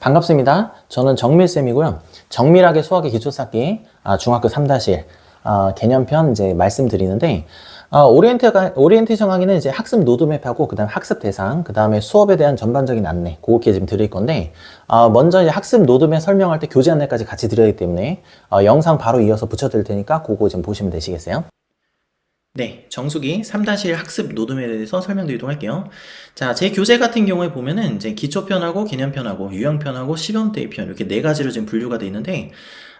반갑습니다. 저는 정밀쌤이고요. 정밀하게 수학의 기초 쌓기 아, 중학교 3-1 아, 개념편 이제 말씀드리는데 아, 오리엔테 가, 오리엔테이션 강의는 이제 학습 로드맵하고 그다음에 학습 대상, 그다음에 수업에 대한 전반적인 안내 그렇게 지금 드릴 건데 아, 먼저 이제 학습 로드맵 설명할 때 교재 안내까지 같이 드려야 하기 때문에 아, 영상 바로 이어서 붙여 드릴 테니까 그거 지금 보시면 되시겠어요? 네, 정수기 3-1 학습 노드맵에 대해서 설명드리도록 할게요. 자, 제 교재 같은 경우에 보면은 이제 기초편하고 개념편하고 유형편하고 시범대의 편 이렇게 네 가지로 지금 분류가 되어 있는데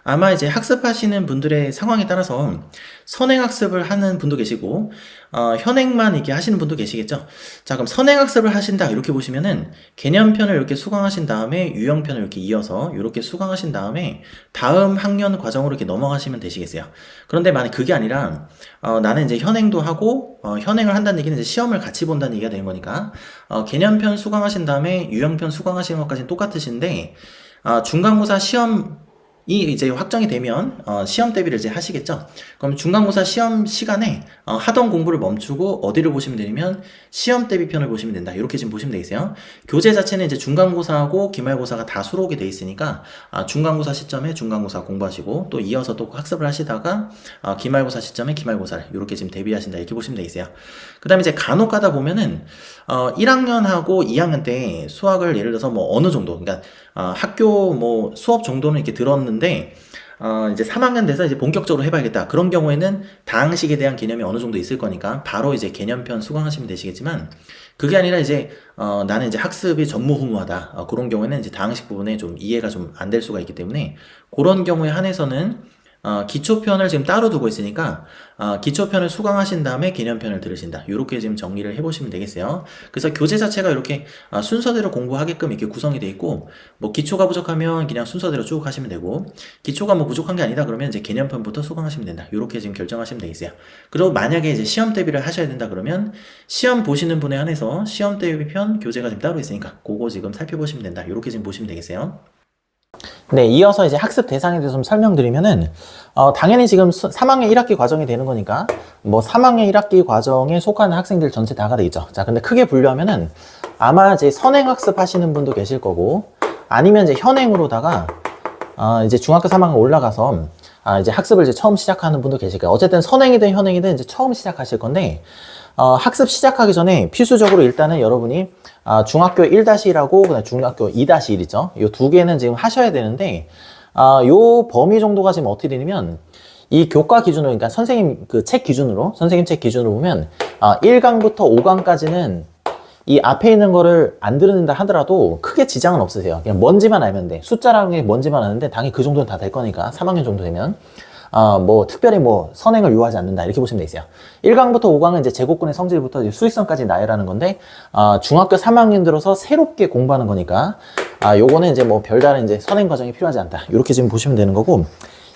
아마 이제 학습하시는 분들의 상황에 따라서 선행학습을 하는 분도 계시고 어, 현행만 이렇게 하시는 분도 계시겠죠. 자, 그럼 선행학습을 하신다 이렇게 보시면은 개념편을 이렇게 수강하신 다음에 유형편을 이렇게 이어서 이렇게 수강하신 다음에 다음 학년 과정으로 이렇게 넘어가시면 되시겠어요. 그런데 만약 그게 아니라 어, 나는 이제 현행도 하고 어, 현행을 한다는 얘기는 이제 시험을 같이 본다는 얘기가 되는 거니까 어, 개념편 수강하신 다음에 유형편 수강하시는 것까지는 똑같으신데 아, 중간고사 시험 이 이제 확정이 되면 어, 시험 대비를 이제 하시겠죠. 그럼 중간고사 시험 시간에 어, 하던 공부를 멈추고 어디를 보시면 되냐면 시험 대비편을 보시면 된다. 이렇게 지금 보시면 되겠어요. 교재 자체는 이제 중간고사하고 기말고사가 다 수록이 돼 있으니까 아, 중간고사 시점에 중간고사 공부하시고 또 이어서 또 학습을 하시다가 아, 기말고사 시점에 기말고사를 이렇게 지금 대비하신다. 이렇게 보시면 되겠어요. 그다음에 이제 간혹 가다 보면은 어, 1학년하고 2학년 때 수학을 예를 들어서 뭐 어느 정도 그러니까 어, 학교 뭐 수업 정도는 이렇게 들었는데 어, 이제 3학년 돼서 이제 본격적으로 해봐야겠다. 그런 경우에는 다항식에 대한 개념이 어느 정도 있을 거니까 바로 이제 개념편 수강하시면 되시겠지만 그게 아니라 이제 어, 나는 이제 학습이 전무후무하다. 어, 그런 경우에는 이제 다항식 부분에 좀 이해가 좀 안 될 수가 있기 때문에 그런 경우에 한해서는 어, 기초편을 지금 따로 두고 있으니까 어, 기초편을 수강하신 다음에 개념편을 들으신다. 이렇게 지금 정리를 해보시면 되겠어요. 그래서 교재 자체가 이렇게 어, 순서대로 공부하게끔 이렇게 구성이 되어 있고 뭐 기초가 부족하면 그냥 순서대로 쭉 하시면 되고 기초가 뭐 부족한 게 아니다 그러면 이제 개념편부터 수강하시면 된다. 이렇게 지금 결정하시면 되겠어요. 그리고 만약에 이제 시험 대비를 하셔야 된다 그러면 시험 보시는 분에 한해서 시험 대비편 교재가 지금 따로 있으니까 그거 지금 살펴보시면 된다. 이렇게 지금 보시면 되겠어요. 네, 이어서 이제 학습 대상에 대해서 좀 설명드리면은, 어, 당연히 지금 수, 3학년 1학기 과정이 되는 거니까, 뭐 3학년 1학기 과정에 속하는 학생들 전체 다가 되겠죠. 자, 근데 크게 분류하면은, 아마 이제 선행학습 하시는 분도 계실 거고, 아니면 이제 현행으로다가, 어, 이제 중학교 3학년 올라가서, 아, 이제 학습을 이제 처음 시작하는 분도 계실 거예요. 어쨌든 선행이든 현행이든 이제 처음 시작하실 건데, 어, 학습 시작하기 전에 필수적으로 일단은 여러분이 아, 중학교 1-1하고 그다음 중학교 2-1이죠. 이 두 개는 지금 하셔야 되는데 아, 요 범위 정도가 지금 어떻게 되냐면 이 교과 기준으로 그러니까 선생님 그 책 기준으로 선생님 책 기준으로 보면 아, 1강부터 5강까지는 이 앞에 있는 거를 안 들은다 하더라도 크게 지장은 없으세요. 그냥 뭔지만 알면 돼. 숫자라는 게 뭔지만 아는데 당연히 그 정도는 다 될 거니까 3학년 정도 되면 어, 뭐 특별히 뭐 선행을 요하지 않는다 이렇게 보시면 되겠어요. 1강부터 5강은 이제 제곱근의 성질부터 수익성까지 나열하는 건데 어, 중학교 3학년 들어서 새롭게 공부하는 거니까 아 요거는 이제 뭐 별다른 이제 선행 과정이 필요하지 않다 이렇게 지금 보시면 되는 거고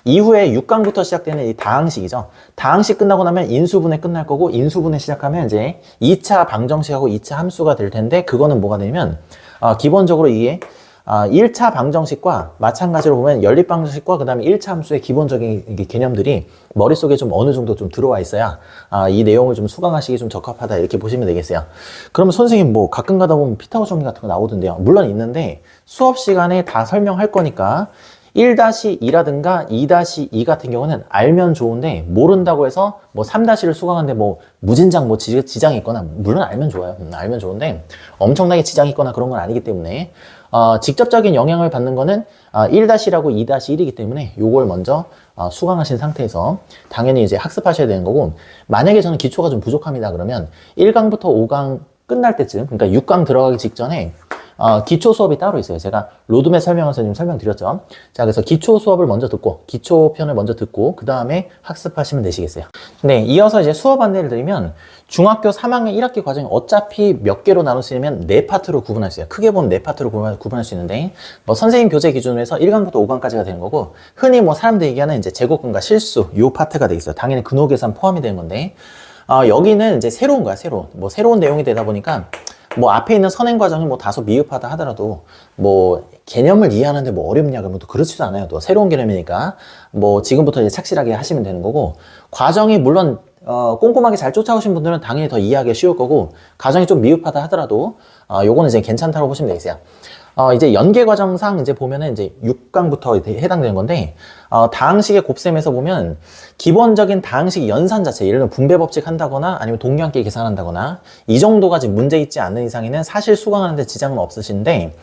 이후에 6강부터 시작되는 이 다항식이죠. 다항식 끝나고 나면 인수분해 끝날 거고 인수분해 시작하면 이제 2차 방정식하고 2차 함수가 될 텐데 그거는 뭐가 되냐면 어, 기본적으로 이게 아, 1차 방정식과 마찬가지로 보면 연립 방정식과 그 다음에 1차 함수의 기본적인 개념들이 머릿속에 좀 어느 정도 좀 들어와 있어야 아, 이 내용을 좀 수강하시기 좀 적합하다 이렇게 보시면 되겠어요. 그러면 선생님 뭐 가끔 가다 보면 피타고 정리 같은 거 나오던데요. 물론 있는데 수업 시간에 다 설명할 거니까 1-2라든가 2-2 같은 경우는 알면 좋은데 모른다고 해서 뭐 3-1을 수강하는데 뭐 무진장 뭐 지, 지장이 있거나 물론 알면 좋아요. 음, 알면 좋은데 엄청나게 지장이 있거나 그런 건 아니기 때문에 어, 직접적인 영향을 받는 거는 어, 1-라고 2-1이기 때문에 요걸 먼저 어, 수강하신 상태에서 당연히 이제 학습하셔야 되는 거고 만약에 저는 기초가 좀 부족합니다 그러면 1강부터 5강 끝날 때쯤 그러니까 6강 들어가기 직전에 어, 기초 수업이 따로 있어요. 제가 로드맵 설명에서 지금 설명드렸죠. 자, 그래서 기초 수업을 먼저 듣고, 기초 편을 먼저 듣고, 그 다음에 학습하시면 되시겠어요. 네, 이어서 이제 수업 안내를 드리면, 중학교 3학년 1학기 과정이 어차피 몇 개로 있냐면 네 파트로 구분할 수 있어요. 크게 보면 네 파트로 구분할 수 있는데, 뭐 선생님 교재 기준으로 해서 1강부터 5강까지가 되는 거고, 흔히 뭐 사람들이 얘기하는 이제 제곱근과 실수, 요 파트가 되겠어요. 당연히 근호 계산 포함이 되는 건데, 어, 여기는 이제 새로운 거야, 새로운. 뭐 새로운 내용이 되다 보니까, 뭐 앞에 있는 선행 과정이 뭐 다소 미흡하다 하더라도 뭐 개념을 이해하는데 뭐 어렵냐 그러면 또 그렇지도 않아요. 또 새로운 개념이니까 뭐 지금부터 이제 착실하게 하시면 되는 거고 과정이 물론 어, 꼼꼼하게 잘 쫓아오신 분들은 당연히 더 이해하기 쉬울 거고 과정이 좀 미흡하다 하더라도 어, 요거는 이제 괜찮다고 보시면 되겠어요. 어, 이제 연계 과정상 이제 보면은 이제 6강부터 해당되는 건데, 어, 다항식의 곱셈에서 보면 기본적인 다항식 연산 자체, 예를 들어 분배 법칙 한다거나 아니면 동량계 계산한다거나 이 정도가 지금 문제 있지 않는 이상에는 사실 수강하는데 지장은 없으신데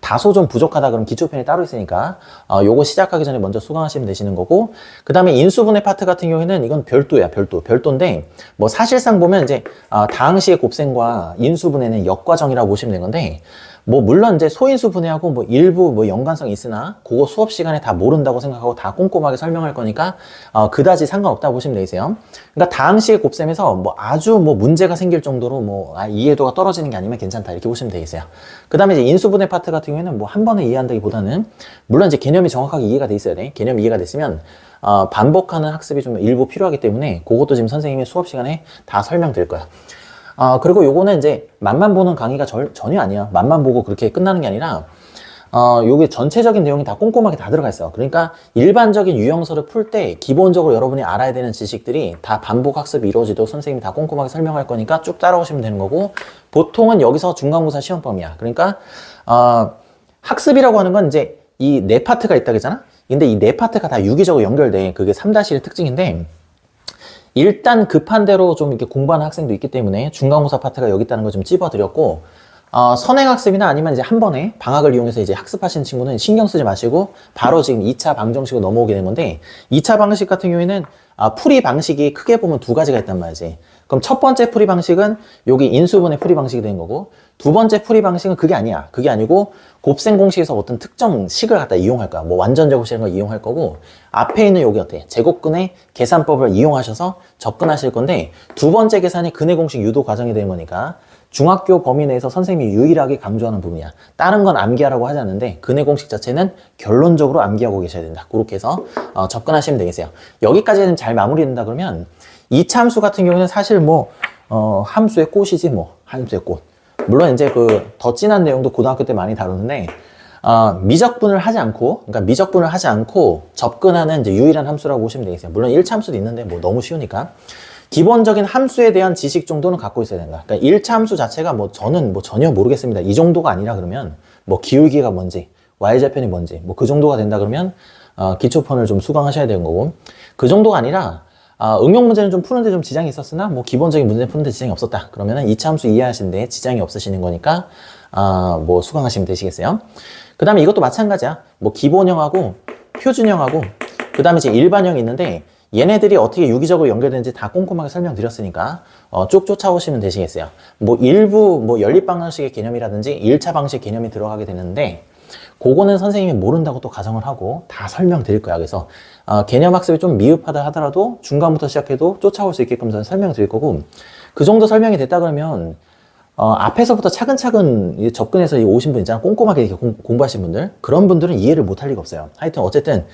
다소 좀 부족하다 그러면 기초편이 따로 있으니까 어, 요거 시작하기 전에 먼저 수강하시면 되시는 거고 그 다음에 인수분해 파트 같은 경우에는 이건 별도야 별도 별도인데 뭐 사실상 보면 이제 어, 다항식의 곱셈과 인수분해는 역과정이라고 보시면 되는 건데 뭐 물론 이제 소인수 분해하고 뭐 일부 뭐 연관성이 있으나 그거 수업 시간에 다 모른다고 생각하고 다 꼼꼼하게 설명할 거니까 어, 그다지 상관없다고 보시면 되세요. 그러니까 다항식의 곱셈에서 뭐 아주 뭐 문제가 생길 정도로 뭐 아, 이해도가 떨어지는 게 아니면 괜찮다 이렇게 보시면 되겠어요. 그다음에 이제 인수분해 파트 같은 경우에는 뭐 한 번에 이해한다기보다는 물론 이제 개념이 정확하게 이해가 돼 있어야 돼. 개념이 이해가 됐으면 어, 반복하는 학습이 좀 일부 필요하기 때문에 그것도 지금 선생님이 수업 시간에 다 설명드릴 거야. 아, 그리고 요거는 이제 맛만 보는 강의가 절, 전혀 아니야. 맛만 보고 그렇게 끝나는 게 아니라, 어, 요게 전체적인 내용이 다 꼼꼼하게 다 들어가 있어. 그러니까 일반적인 유형서를 풀 때 기본적으로 여러분이 알아야 되는 지식들이 다 반복 학습이 이루어지도록 선생님이 다 꼼꼼하게 설명할 거니까 쭉 따라오시면 되는 거고, 보통은 여기서 중간고사 시험범위야. 그러니까, 어, 학습이라고 하는 건 이제 이 네 파트가 있다 그랬잖아? 근데 이 네 파트가 다 유기적으로 연결돼. 그게 3-1의 특징인데, 일단 급한 대로 좀 이렇게 공부하는 학생도 있기 때문에 중간고사 파트가 여기 있다는 걸 좀 찝어드렸고, 어, 선행학습이나 아니면 이제 한 번에 방학을 이용해서 이제 학습하시는 친구는 신경 쓰지 마시고, 바로 지금 2차 방정식으로 넘어오게 된 건데, 2차 방식 같은 경우에는 아, 풀이 방식이 크게 보면 두 가지가 있단 말이지. 그럼 첫 번째 풀이 방식은 여기 인수분의 풀이 방식이 된 거고, 두 번째 풀이 방식은 그게 아니야. 그게 아니고, 곱셈 공식에서 어떤 특정 식을 갖다 이용할 거야. 뭐 완전 제곱식 이런 걸 이용할 거고, 앞에 있는 여기 어때? 제곱근의 계산법을 이용하셔서 접근하실 건데, 두 번째 계산이 근의 공식 유도 과정이 되는 거니까, 중학교 범위 내에서 선생님이 유일하게 강조하는 부분이야. 다른 건 암기하라고 하지 않는데 근의 공식 자체는 결론적으로 암기하고 계셔야 된다. 그렇게 해서 어, 접근하시면 되겠어요. 여기까지는 잘 마무리된다 그러면 이차 함수 같은 경우는 사실 뭐 어, 함수의 꽃이지 뭐 함수의 꽃. 물론 이제 그 더 진한 내용도 고등학교 때 많이 다루는데 어, 미적분을 하지 않고, 그러니까 미적분을 하지 않고 접근하는 이제 유일한 함수라고 보시면 되겠어요. 물론 1차 함수도 있는데 뭐 너무 쉬우니까. 기본적인 함수에 대한 지식 정도는 갖고 있어야 된다. 그러니까 1차 함수 자체가 뭐 저는 뭐 전혀 모르겠습니다. 이 정도가 아니라 그러면 뭐 기울기가 뭔지, y좌편이 뭔지, 뭐 그 정도가 된다 그러면 어, 기초편을 좀 수강하셔야 되는 거고 그 정도가 아니라 아, 응용 문제는 좀 푸는데 좀 지장이 있었으나 뭐 기본적인 문제 푸는데 지장이 없었다. 그러면은 2차 함수 이해하시는데 지장이 없으시는 거니까 아, 뭐 수강하시면 되시겠어요. 그 다음에 이것도 마찬가지야. 뭐 기본형하고 표준형하고 그 다음에 이제 일반형이 있는데 얘네들이 어떻게 유기적으로 연결되는지 다 꼼꼼하게 설명드렸으니까 어, 쭉 쫓아오시면 되시겠어요. 뭐 일부 뭐 연립 방정식의 개념이라든지 1차 방식 개념이 들어가게 되는데 그거는 선생님이 모른다고 또 가정을 하고 다 설명드릴 거야. 그래서 어, 개념 학습이 좀 미흡하다 하더라도 중간부터 시작해도 쫓아올 수 있게끔 저는 설명드릴 거고 그 정도 설명이 됐다 그러면 어, 앞에서부터 차근차근 이 접근해서 이 오신 분 있잖아. 꼼꼼하게 공, 공부하신 분들. 그런 분들은 이해를 못할 리가 없어요. 하여튼 어쨌든,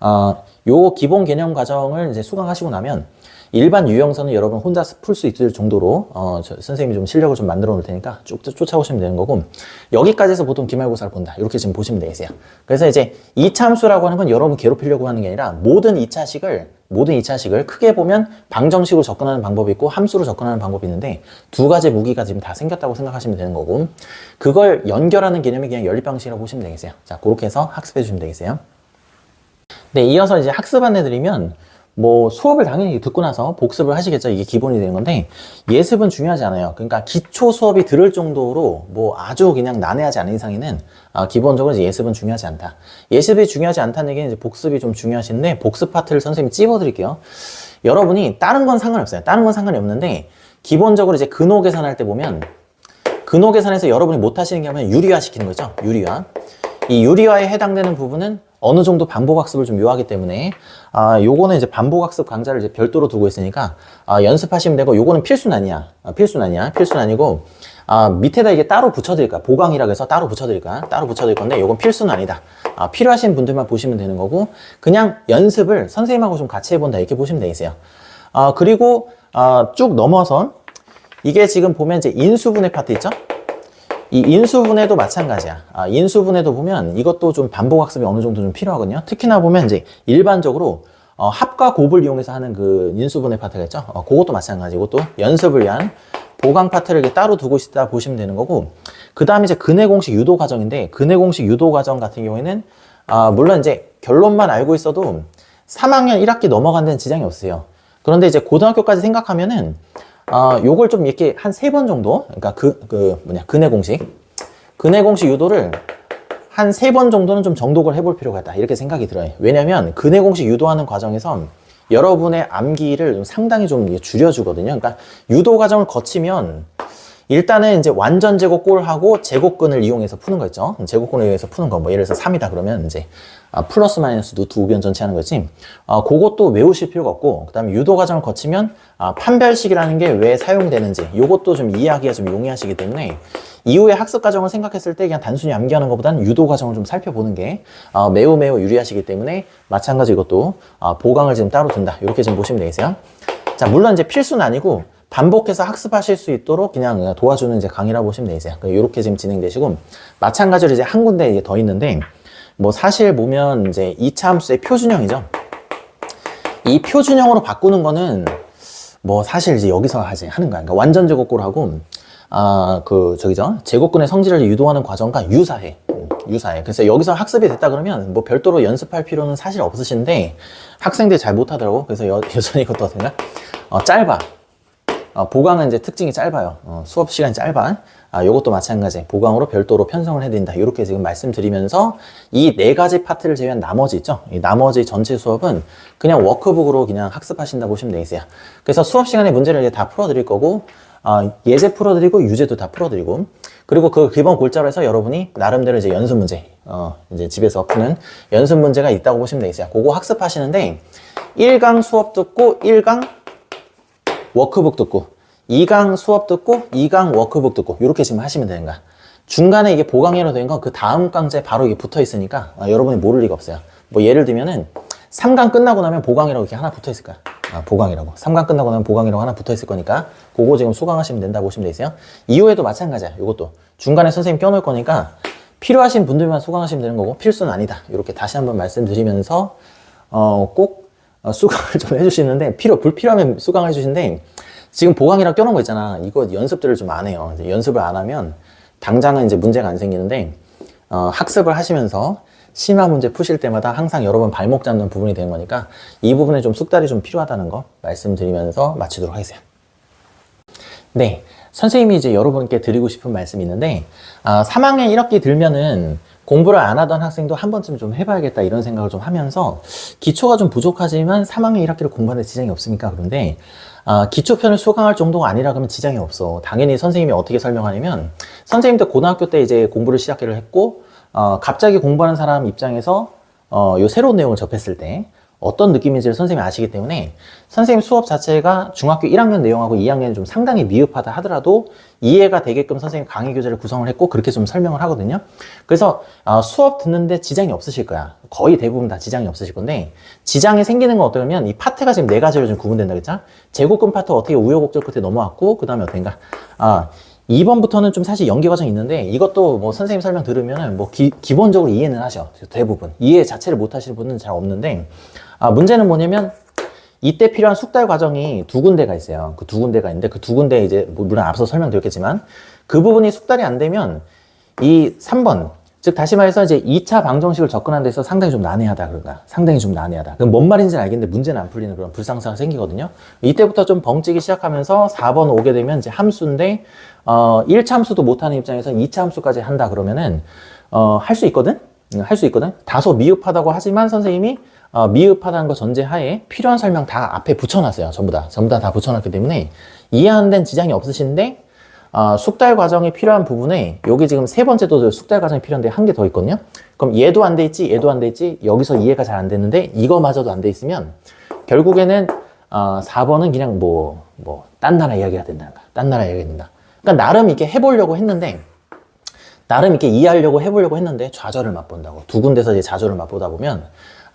어, 요 기본 개념 과정을 이제 수강하시고 나면 일반 유형서는 여러분 혼자 풀 수 있을 정도로 어, 저, 선생님이 좀 실력을 좀 만들어 놓을 테니까 쭉 쫓아오시면 되는 거고 여기까지 해서 보통 기말고사를 본다. 이렇게 지금 보시면 되겠어요. 그래서 이제 2차 함수라고 하는 건 여러분 괴롭히려고 하는 게 아니라 모든 2차식을 모든 2차식을 크게 보면 방정식으로 접근하는 방법이 있고 함수로 접근하는 방법이 있는데 두 가지 무기가 지금 다 생겼다고 생각하시면 되는 거고 그걸 연결하는 개념이 그냥 연립방식이라고 보시면 되겠어요. 자 그렇게 해서 학습해 주시면 되겠어요. 네 이어서 이제 학습 안내 드리면 뭐 수업을 당연히 듣고 나서 복습을 하시겠죠. 이게 기본이 되는 건데 예습은 중요하지 않아요. 그러니까 기초 수업이 들을 정도로 뭐 아주 그냥 난해하지 않은 이상에는 아, 기본적으로 이제 예습은 중요하지 않다. 예습이 중요하지 않다는 얘기는 이제 복습이 좀 중요하신데 복습 파트를 선생님이 찝어드릴게요. 여러분이 다른 건 상관없어요. 다른 건 상관이 없는데 기본적으로 이제 근호 계산할 때 보면 근호 계산에서 여러분이 못 하시는 게 하면 유리화 시키는 거죠. 유리화. 이 유리화에 해당되는 부분은 어느 정도 반복 학습을 좀 요하기 때문에 아 요거는 이제 반복 학습 강좌를 이제 별도로 두고 있으니까 아 연습하시면 되고 요거는 필수는 아니야. 아, 필수는 아니야. 필수는 아니고 아 밑에다 이게 따로 붙여드릴까? 보강이라고 해서 따로 붙여드릴까? 따로 붙여드릴 건데 요건 필수는 아니다. 아 필요하신 분들만 보시면 되는 거고 그냥 연습을 선생님하고 좀 같이 해본다 이렇게 보시면 되겠어요. 아 그리고 아, 쭉 넘어서 이게 지금 보면 이제 인수분해 파트 있죠 이 인수분해도 마찬가지야. 아, 인수분해도 보면 이것도 좀 반복 학습이 어느 정도 좀 필요하거든요. 특히나 보면 이제 일반적으로 어, 합과 곱을 이용해서 하는 그 인수분해 파트가 있죠. 어, 그것도 마찬가지. 이것도 연습을 위한 보강 파트를 이렇게 따로 두고 있다 보시면 되는 거고 그 다음에 이제 근해 공식 유도 과정인데 근해 공식 유도 과정 같은 경우에는 아, 물론 이제 결론만 알고 있어도 3학년 1학기 넘어간 데는 지장이 없어요. 그런데 이제 고등학교까지 생각하면은 아, 요걸 좀 이렇게 한 세 번 정도 그러니까 그, 그 뭐냐 근해 공식 근해 공식 유도를 한 세 번 정도는 좀 정독을 해볼 필요가 있다 이렇게 생각이 들어요. 왜냐하면 근해 공식 유도하는 과정에서 여러분의 암기를 좀 상당히 좀 줄여주거든요. 그러니까 유도 과정을 거치면 일단은 이제 완전 제곱골하고 제곱근을 이용해서 푸는 거 있죠. 제곱근을 이용해서 푸는 거. 뭐 예를 들어서 3이다 그러면 이제 아, 플러스 마이너스 루트 우변 전체 하는 거지. 아, 그것도 외우실 필요가 없고, 그 다음에 유도 과정을 거치면 아, 판별식이라는 게 왜 사용되는지 이것도 좀 이해하기가 좀 용이하시기 때문에 이후에 학습 과정을 생각했을 때 그냥 단순히 암기하는 것보다는 유도 과정을 좀 살펴보는 게 아, 매우 매우 유리하시기 때문에 마찬가지 이것도 아, 보강을 지금 따로 둔다. 이렇게 좀 보시면 되겠어요. 자, 물론 이제 필수는 아니고 반복해서 학습하실 수 있도록 그냥 도와주는 이제 강의라고 보시면 되세요. 이렇게 지금 진행되시고 마찬가지로 이제 한 군데 이게 더 있는데 뭐 사실 보면 이제 2차 함수의 표준형이죠. 이 표준형으로 바꾸는 거는 뭐 사실 이제 여기서 하지 하는 거야. 그러니까 완전 제곱골하고 아 그 저기죠 제곱근의 성질을 유도하는 과정과 유사해. 음, 유사해. 그래서 여기서 학습이 됐다 그러면 뭐 별도로 연습할 필요는 사실 없으신데 학생들이 잘 못하더라고. 그래서 여, 여전히 이것도 어떻게 어, 짧아. 어, 보강은 이제 특징이 짧아요. 어, 수업 시간이 짧아. 아, 요것도 마찬가지. 보강으로 별도로 편성을 해야 된다. 이렇게 지금 말씀드리면서 이 네 가지 파트를 제외한 나머지 있죠? 이 나머지 전체 수업은 그냥 워크북으로 그냥 학습하신다 보시면 되겠어요. 그래서 수업 시간에 문제를 이제 다 풀어드릴 거고, 어, 예제 풀어드리고, 유제도 다 풀어드리고, 그리고 그 기본 골자로 해서 여러분이 나름대로 이제 연습 문제, 어, 이제 집에서 푸는 연습 문제가 있다고 보시면 되겠어요. 그거 학습하시는데, 1강 수업 듣고, 1강 워크북 듣고 2강 수업 듣고 2강 워크북 듣고 이렇게 지금 하시면 되는 거야. 중간에 이게 보강이라고 된건 그 다음 강제 바로 이게 붙어 있으니까 아, 여러분이 모를 리가 없어요. 뭐 예를 들면은 3강 끝나고 나면 보강이라고 이렇게 하나 붙어 있을 거야. 아, 보강이라고. 3강 끝나고 나면 보강이라고 하나 붙어 있을 거니까 그거 지금 수강하시면 된다 고 보시면 되세요. 이후에도 마찬가지야. 이것도 중간에 선생님 껴놓을 거니까 필요하신 분들만 수강하시면 되는 거고 필수는 아니다. 이렇게 다시 한번 말씀드리면서 어, 꼭 어, 수강을 좀 해주시는데 필요 불필요하면 수강을 해주시는데 지금 보강이랑 껴놓은 거 있잖아. 이거 연습들을 좀 안 해요. 연습을 안 하면 당장은 이제 문제가 안 생기는데 어, 학습을 하시면서 심화 문제 푸실 때마다 항상 여러분 발목 잡는 부분이 되는 거니까 이 부분에 좀 숙달이 좀 필요하다는 거 말씀드리면서 마치도록 하겠습니다. 네. 선생님이 이제 여러분께 드리고 싶은 말씀이 있는데 아, 3학년 1학기 들면은 공부를 안 하던 학생도 한 번쯤 좀 해봐야겠다 이런 생각을 좀 하면서 기초가 좀 부족하지만 3학년 1학기를 공부하는 데 지장이 없습니까? 그런데 아, 기초편을 수강할 정도가 아니라 그러면 지장이 없어. 당연히 선생님이 어떻게 설명하냐면 선생님도 고등학교 때 이제 공부를 시작을 했고 어, 갑자기 공부하는 사람 입장에서 어, 요 새로운 내용을 접했을 때 어떤 느낌인지를 선생님이 아시기 때문에 선생님 수업 자체가 중학교 1학년 내용하고 2학년이 좀 상당히 미흡하다 하더라도 이해가 되게끔 선생님 강의 교재를 구성을 했고 그렇게 좀 설명을 하거든요. 그래서 어, 수업 듣는데 지장이 없으실 거야. 거의 대부분 다 지장이 없으실 건데 지장이 생기는 건 어떠냐면 이 파트가 지금 네 가지로 좀 구분된다 그랬죠? 제곱근 파트 어떻게 우여곡절 끝에 넘어왔고 그 다음에 어떤가? 아 2번부터는 좀 사실 연계 과정이 있는데 이것도 뭐 선생님 설명 들으면은 뭐 기, 기본적으로 이해는 하셔. 대부분. 이해 자체를 못 하시는 분은 잘 없는데 아, 문제는 뭐냐면 이때 필요한 숙달 과정이 두 군데가 있어요. 그 두 군데가 있는데 그 두 군데 이제 뭐 물론 앞서 설명드렸겠지만 그 부분이 숙달이 안 되면 이 3번 즉 다시 말해서 이제 2차 방정식을 접근하는 데서 상당히 좀 난해하다 그런가 상당히 좀 난해하다. 그럼 뭔 말인지는 알겠는데 문제는 안 풀리는 그런 불상사가 생기거든요. 이때부터 좀 벙찌기 시작하면서 4번 오게 되면 이제 함수인데 어 1차 함수도 못하는 입장에서 2차 함수까지 한다 그러면은 어 할 수 있거든? 할 수 있거든? 다소 미흡하다고 하지만 선생님이 어, 미흡하다는 거 전제하에 필요한 설명 다 앞에 붙여놨어요 전부 다 전부 다 다 붙여놨기 때문에 이해하는 데는 지장이 없으신데 어, 숙달 과정이 필요한 부분에 여기 지금 세 번째 도 숙달 과정이 필요한데 한 개 더 있거든요. 그럼 얘도 안 돼 있지, 얘도 안 돼 있지. 여기서 이해가 잘안 됐는데 이거마저도 안 돼 있으면 결국에는 어, 4번은 그냥 뭐 뭐 딴 나라 이야기가 된다. 딴 나라 이야기가 된다. 그러니까 나름 이렇게 해보려고 했는데 나름 이렇게 이해하려고 해보려고 했는데 좌절을 맛본다고 두 군데서 이제 좌절을 맛보다 보면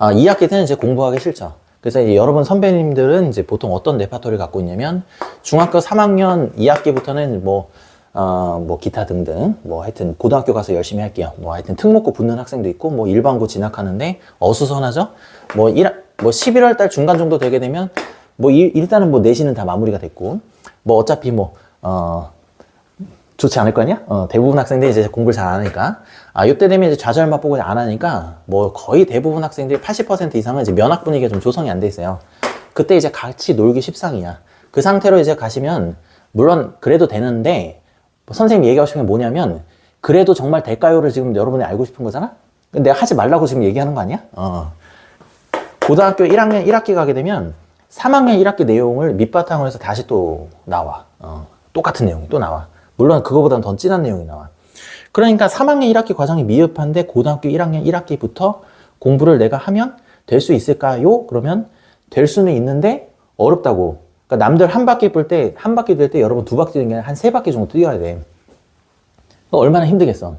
어, 2학기 때는 이제 공부하기 싫죠. 그래서 이제 여러분 선배님들은 이제 보통 어떤 레파토리를 갖고 있냐면 중학교 3학년 2학기부터는 뭐, 어, 뭐 기타 등등 뭐 하여튼 고등학교 가서 열심히 할게요. 뭐 하여튼 특목고 붙는 학생도 있고 뭐 일반고 진학하는데 어수선하죠. 뭐 1, 뭐 11월 달 중간 정도 되게 되면 뭐 일, 일단은 뭐 내신은 다 마무리가 됐고 뭐 어차피 뭐 어, 좋지 않을 거 아니야? 어, 대부분 학생들이 이제 공부를 잘 안 하니까. 아, 이때 되면 이제 좌절 맛보고 안 하니까, 뭐, 거의 대부분 학생들이 80% 이상은 이제 면학 분위기가 좀 조성이 안 돼 있어요. 그때 이제 같이 놀기 십상이야. 그 상태로 이제 가시면, 물론, 그래도 되는데, 뭐 선생님이 얘기하고 싶은 게 뭐냐면, 그래도 정말 될까요를 지금 여러분이 알고 싶은 거잖아? 근데 하지 말라고 지금 얘기하는 거 아니야? 어. 고등학교 1학년 1학기 가게 되면 3학년 1학기 내용을 밑바탕으로 해서 다시 또 나와. 어, 똑같은 내용이 또 나와. 물론 그거보다는 더 진한 내용이 나와. 그러니까 3학년 1학기 과정이 미흡한데 고등학교 1학년 1학기부터 공부를 내가 하면 될 수 있을까요? 그러면 될 수는 있는데 어렵다고. 그러니까 남들 한 바퀴 뿔 때, 한 바퀴 될 때 여러분 두 바퀴 되는 게 한 세 바퀴 정도 뛰어야 돼. 그거 얼마나 힘들겠어.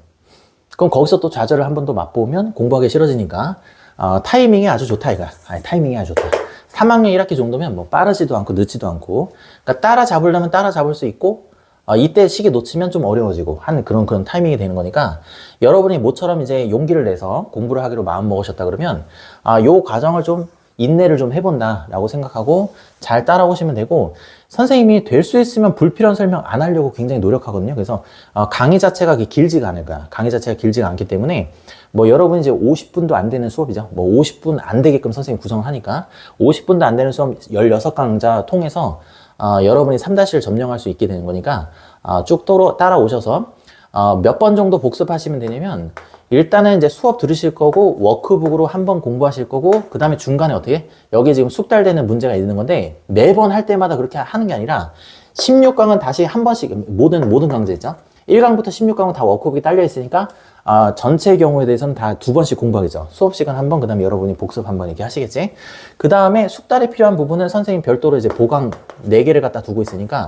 그럼 거기서 또 좌절을 한 번 더 맛보면 공부하기 싫어지니까 어, 타이밍이 아주 좋다 이거야. 아니, 타이밍이 아주 좋다. 3학년 1학기 정도면 뭐 빠르지도 않고 늦지도 않고 그러니까 따라잡으려면 따라잡을 수 있고 어, 이때 시기 놓치면 좀 어려워지고 하는 그런 그런 타이밍이 되는 거니까 여러분이 모처럼 이제 용기를 내서 공부를 하기로 마음 먹으셨다 그러면 아, 요 과정을 좀 인내를 좀 해본다라고 생각하고 잘 따라오시면 되고 선생님이 될 수 있으면 불필요한 설명 안 하려고 굉장히 노력하거든요. 그래서 어, 강의 자체가 길지가 않을 거야. 강의 자체가 길지가 않기 때문에 뭐 여러분 이제 50분도 안 되는 수업이죠. 뭐 50분 안 되게끔 선생님 구성을 하니까 50분도 안 되는 수업 16강좌 통해서 어, 여러분이 3다시를 점령할 수 있게 되는 거니까 어, 쭉 따라, 따라오셔서 어, 몇 번 정도 복습하시면 되냐면 일단은 이제 수업 들으실 거고 워크북으로 한 번 공부하실 거고 그 다음에 중간에 어떻게 여기 지금 숙달되는 문제가 있는 건데 매번 할 때마다 그렇게 하는 게 아니라 16강은 다시 한 번씩 모든 모든 강좌 있죠? 1강부터 16강은 다 워크북이 딸려 있으니까 아, 전체 경우에 대해서는 다 두 번씩 공부하겠죠. 수업 시간 한 번, 그 다음에 여러분이 복습 한 번 이렇게 하시겠지. 그 다음에 숙달이 필요한 부분은 선생님 별도로 이제 보강 네개를 갖다 두고 있으니까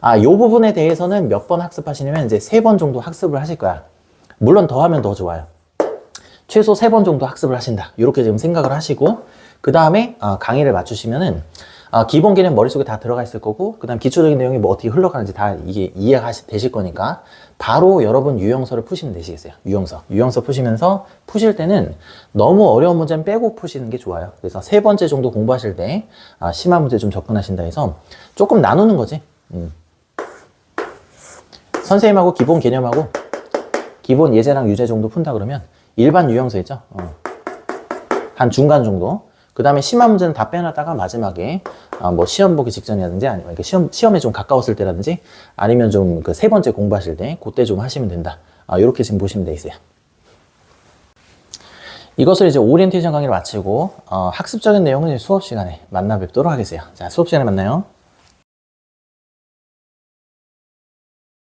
아, 요 부분에 대해서는 몇 번 학습하시냐면 이제 세 번 정도 학습을 하실 거야. 물론 더 하면 더 좋아요. 최소 세 번 정도 학습을 하신다. 이렇게 지금 생각을 하시고, 그 다음에 강의를 맞추시면은, 아, 기본 개념 머릿속에 다 들어가 있을 거고, 그 다음 기초적인 내용이 뭐 어떻게 흘러가는지 다 이게 이해가 되실 거니까, 바로 여러분 유형서를 푸시면 되시겠어요. 유형서. 유형서 푸시면서 푸실 때는 너무 어려운 문제는 빼고 푸시는 게 좋아요. 그래서 세 번째 정도 공부하실 때, 아, 심한 문제 좀 접근하신다 해서 조금 나누는 거지. 음. 선생님하고 기본 개념하고 기본 예제랑 유제 정도 푼다 그러면 일반 유형서 있죠? 어. 한 중간 정도. 그 다음에 심한 문제는 다 빼놨다가 마지막에 아, 뭐 시험 보기 직전이라든지 아니면 이렇게 시험, 시험에 좀 가까웠을 때라든지 아니면 좀 그 세 번째 공부하실 때 그때 좀 하시면 된다. 아, 이렇게 지금 보시면 돼 있어요. 이것을 이제 오리엔테이션 강의를 마치고 어, 학습적인 내용은 수업 시간에 만나 뵙도록 하겠어요. 자, 수업 시간에 만나요.